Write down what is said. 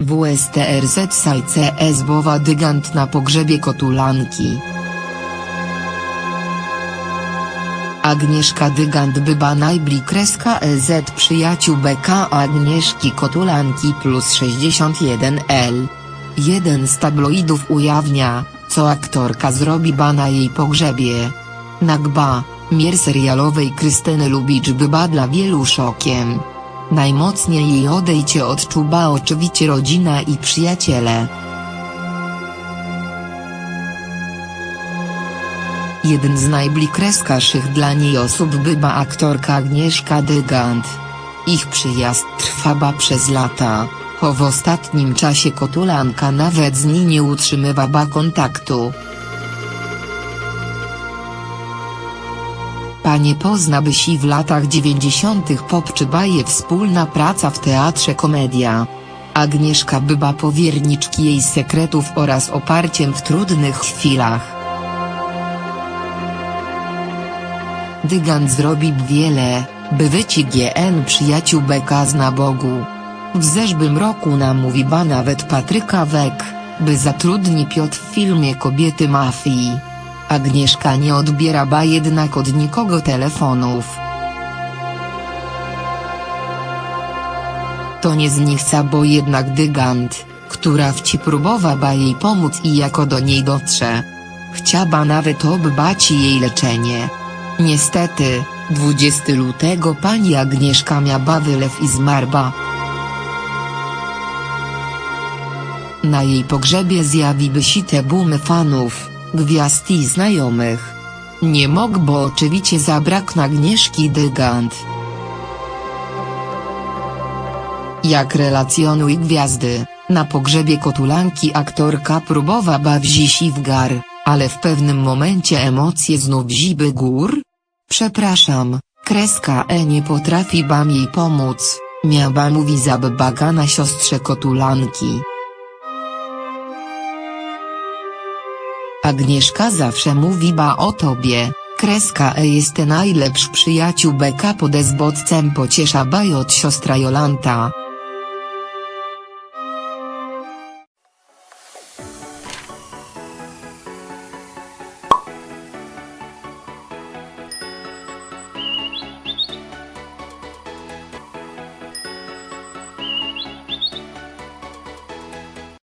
WSTRZ CS Bowa Dygant na pogrzebie kotulanki. Agnieszka Dygant byba najbli kreska EZ przyjaciół BK Agnieszki Kotulanki plus 61L. Jeden z tabloidów ujawnia, co aktorka zrobi ba na jej pogrzebie. Nagba, mier serialowej Krystyny Lubicz byba dla wielu szokiem. Najmocniej jej odejście odczuwa oczywiście rodzina i przyjaciele. Jeden z najblikreskaszych dla niej osób była aktorka Agnieszka Dygant. Ich przyjazd trwała przez lata, cho w ostatnim czasie kotulanka nawet z niej nie utrzymywała kontaktu. Panie poznałby się w latach 90. popczybaje wspólna praca w teatrze komedia. Agnieszka była powierniczki jej sekretów oraz oparciem w trudnych chwilach. Dygant zrobi wiele, by wyci GN przyjaciół Beka z nabogu. W zeszłym roku namówiła nawet Patryka Wek, by zatrudni Piotr w filmie Kobiety Mafii. Agnieszka nie odbiera ba jednak od nikogo telefonów. To nie z nich chce, bo jednak Dygant, która wci próbowała jej pomóc i jako do niej dotrze. Chciała nawet obdbać jej leczenie. Niestety, 20 lutego pani Agnieszka miała wylew i zmarła. Na jej pogrzebie zjawiły się te bumy fanów, gwiazd i znajomych. Nie mógł bo oczywiście zabrak Agnieszki Dygant. Jak relacjonuj gwiazdy, na pogrzebie kotulanki aktorka próbowała wziąć w gar, ale w pewnym momencie emocje znów ziby gór? Przepraszam, kreska E nie potrafi bam jej pomóc, miała mówi zabbagana siostrze kotulanki. Agnieszka zawsze mówiła o tobie, kreska E jest najlepszy przyjaciół Beka pod esbotcem pociesza baj od siostra Jolanta.